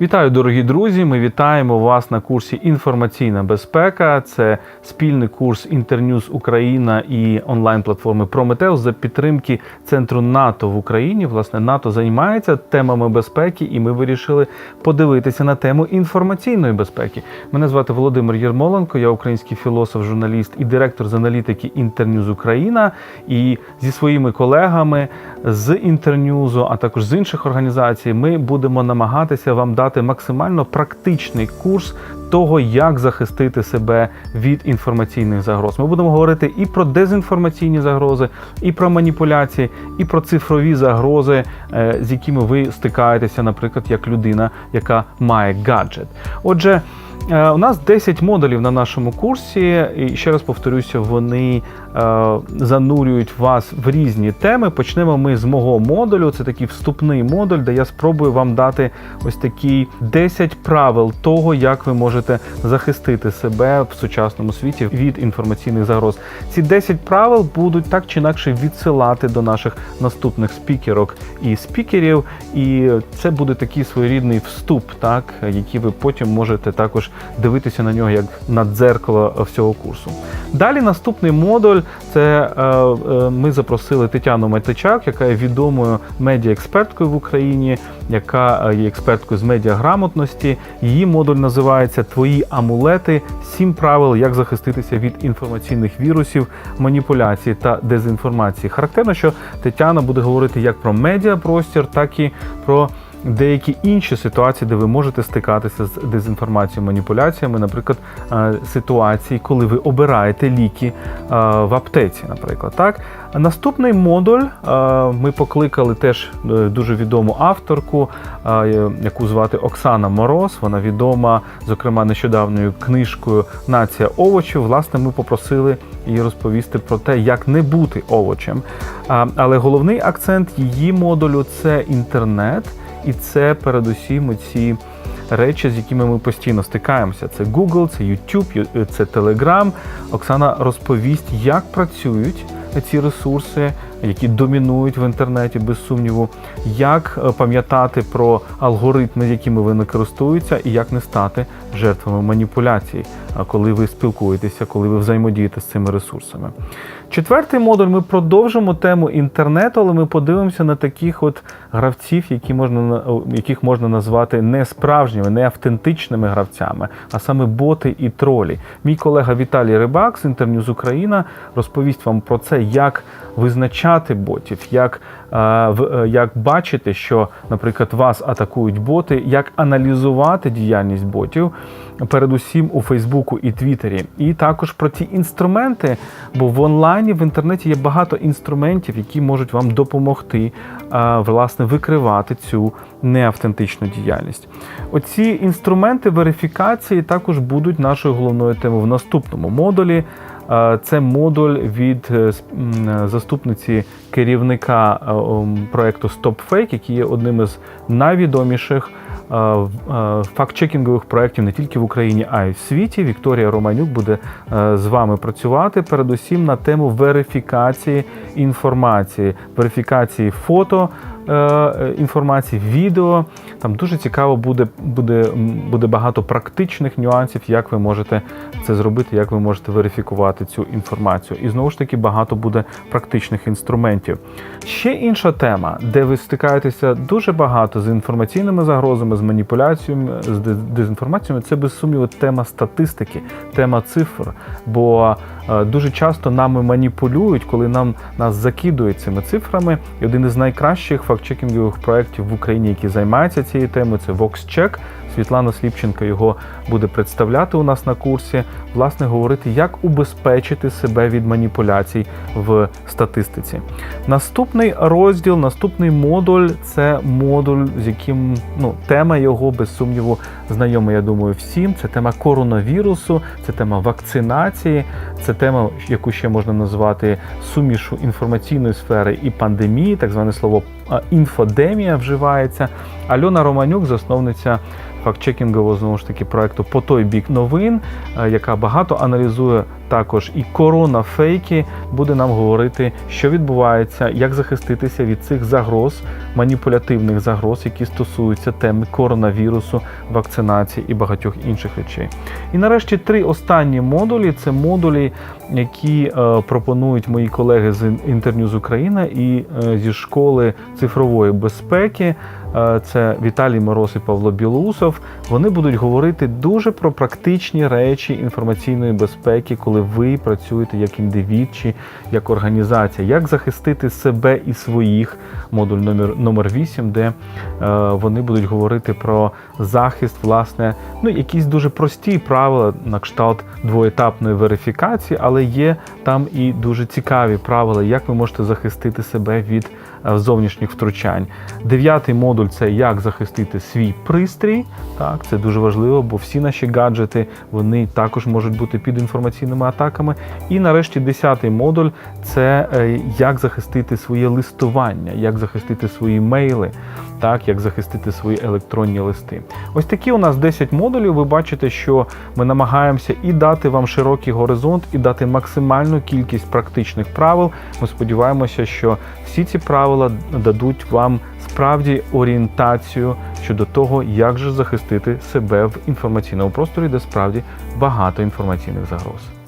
Вітаю, дорогі друзі! Ми вітаємо вас на курсі Інформаційна безпека. Це спільний курс Інтерньюз Україна і онлайн-платформи Прометеус за підтримки Центру НАТО в Україні. Власне, НАТО займається темами безпеки, і ми вирішили подивитися на тему інформаційної безпеки. Мене звати Володимир Єрмоленко, я український філософ, журналіст і директор з аналітики Інтерньюз Україна. І зі своїми колегами з Інтерньюзу, а також з інших організацій, ми будемо намагатися вам дати максимально практичний курс того, як захистити себе від інформаційних загроз. Ми будемо говорити і про дезінформаційні загрози, і про маніпуляції, і про цифрові загрози, е, з якими ви стикаєтеся, наприклад, як людина, яка має гаджет. Отже. Е, У нас 10 модулів на нашому курсі, і ще раз повторюся, вони е, занурюють вас в різні теми. Почнемо ми з мого модулю. Це такий вступний модуль, де я спробую вам дати ось такі 10 правил того, як ви можете захистити себе в сучасному світі від інформаційних загроз. Ці 10 правил будуть так чи інакше відсилати до наших наступних спікерок і спікерів. І це буде такий своєрідний вступ, так який ви потім можете також дивитися на нього як на дзеркало всього курсу. Далі наступний модуль це е, е, ми запросили Тетяну Майтичак, яка є відомою медіаексперткою в Україні, яка е, є експерткою з медіаграмотності. Її модуль називається Твої амулети: сім правил, як захиститися від інформаційних вірусів, маніпуляцій та дезінформації. Характерно, що Тетяна буде говорити як про медіапростір, так і про деякі інші ситуації, де ви можете стикатися з дезінформацією, маніпуляціями, наприклад, е, ситуації, коли ви обираєте ліки е, в аптеці, наприклад. Так, наступний модуль е, ми покликали теж дуже відому авторку, яку звати Оксана Мороз. Вона відома, зокрема, нещодавньою книжкою Нація овочів. Власне, ми попросили її розповісти про те, як не бути овочем. Але головний акцент її модулю це інтернет. І це передусім ці речі, з якими ми постійно стикаємося. Це Google, це YouTube, це Telegram. Оксана розповість, як працюють ці ресурси, які домінують в інтернеті, без сумніву, як е, пам'ятати про алгоритми, якими вони користуються, і як не стати жертвами маніпуляцій, коли ви спілкуєтеся, коли ви взаємодієте з цими ресурсами. Четвертий модуль ми продовжимо тему інтернету, але ми подивимося на таких от гравців, які можна яких можна назвати не справжніми, не автентичними гравцями, а саме боти і тролі. Мій колега Віталій Рибак з Інтерньюз Україна розповість вам про це, як визначати ботів, як, е, е, як бачити, що, наприклад, вас атакують боти, як аналізувати діяльність ботів, передусім у Фейсбуку і Твіттері, і також про ті інструменти, бо в онлайні в інтернеті є багато інструментів, які можуть вам допомогти е, власне викривати цю неавтентичну діяльність. Оці інструменти верифікації також будуть нашою головною темою в наступному модулі. Е, Це модуль від е, е, заступниці керівника проекту StopFake, який є одним із найвідоміших е, проєктів не тільки в Україні, а й в світі. Вікторія Романюк буде з вами працювати передусім на тему верифікації інформації, верифікації фото. Е, Інформації, відео там дуже цікаво буде, буде, буде багато практичних нюансів, як ви можете це зробити, як ви можете верифікувати цю інформацію. І знову ж таки багато буде практичних інструментів. Ще інша тема, де ви стикаєтеся дуже багато з інформаційними загрозами, з маніпуляціями, з дезінформаціями, це без сумніву тема статистики, тема цифр. Бо е, дуже часто нами маніпулюють, коли нам нас закидують цими цифрами. І один із найкращих фактчекінгових проєктів в Україні, які займаються цією темою, це VoxCheck. Світлана Сліпченка його буде представляти у нас на курсі, власне, говорити, як убезпечити себе від маніпуляцій в статистиці. Наступний розділ, наступний модуль це модуль, з яким ну, тема його, без сумніву, знайома, я думаю, всім. Це тема коронавірусу, це тема вакцинації, це тема, яку ще можна назвати сумішу інформаційної сфери і пандемії, так зване слово інфодемія вживається. Альона Романюк, засновниця фактчекінгового знову ж таки проекту по той бік новин, е, яка багато аналізує також і корона фейки буде нам говорити, що відбувається, як захиститися від цих загроз, маніпулятивних загроз, які стосуються теми коронавірусу, вакцинації і багатьох інших речей. І нарешті три останні модулі це модулі, які е, пропонують мої колеги з інтерню з України і е, зі школи цифрової безпеки. Е, Це Віталій Мороз і Павло Білоусов. Вони будуть говорити дуже про практичні речі інформаційної безпеки, коли ви працюєте як індивід чи як організація, як захистити себе і своїх. Модуль номер номер 8, де е, вони будуть говорити про захист, власне, ну якісь дуже прості правила на кшталт двоетапної верифікації, але є там і дуже цікаві правила, як ви можете захистити себе від е, зовнішніх втручань. Дев'ятий модуль це як захистити свій пристрій. Так, це дуже важливо, бо всі наші гаджети вони також можуть бути під атаками. І нарешті десятий модуль це е, як захистити своє листування, як захистити свої мейли, так як захистити свої електронні листи. Ось такі у нас 10 модулів. Ви бачите, що ми намагаємося і дати вам широкий горизонт, і дати максимальну кількість практичних правил. Ми сподіваємося, що всі ці правила дадуть вам справді орієнтацію щодо того, як же захистити себе в інформаційному просторі, де справді багато інформаційних загроз.